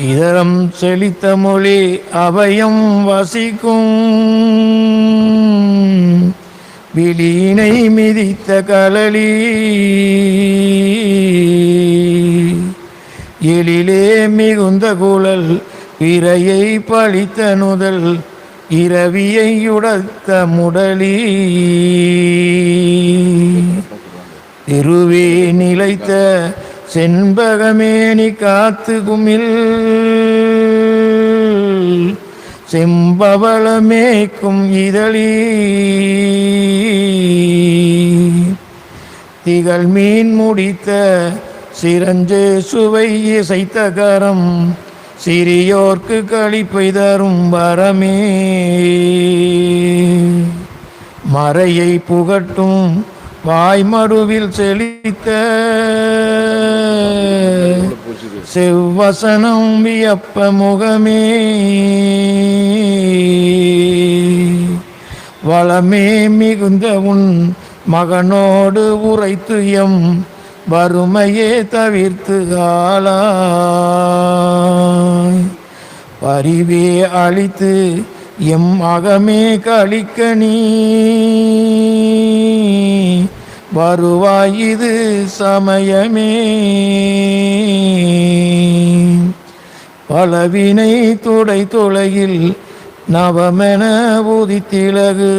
இதரம் செழித்த மொழி அவையும் வசிக்கும். விழியினை மிதித்த கலலி. எழிலே மிகுந்த குழல் பிறையை பழித்த நுதல் இரவியை உடத்த முடலி. திருவே நிலைத்த செண்பகமேனி காத்து குமிழ் செம்பவளமேக்கும் இதழி. திகழ் மீன் முடித்த சிரஞ்சு சுவை இசைத்த கரம் சிறியோர்க்கு களிப்பை தரும் வரமே. மறையை புகட்டும் வாய்மடுவில் செழித்த செவ்வசனம் வியப்ப முகமே. வளமே மிகுந்த உன் மகனோடு உரைத்து எம் வறுமையே தவிர்த்து ஆளாய். பரிவே அழித்து எம் அகமே கழிக்க நீ. வருவாய் இது சமயமே. பலவினை துடை துளையில் நவமென உதித்திலகு.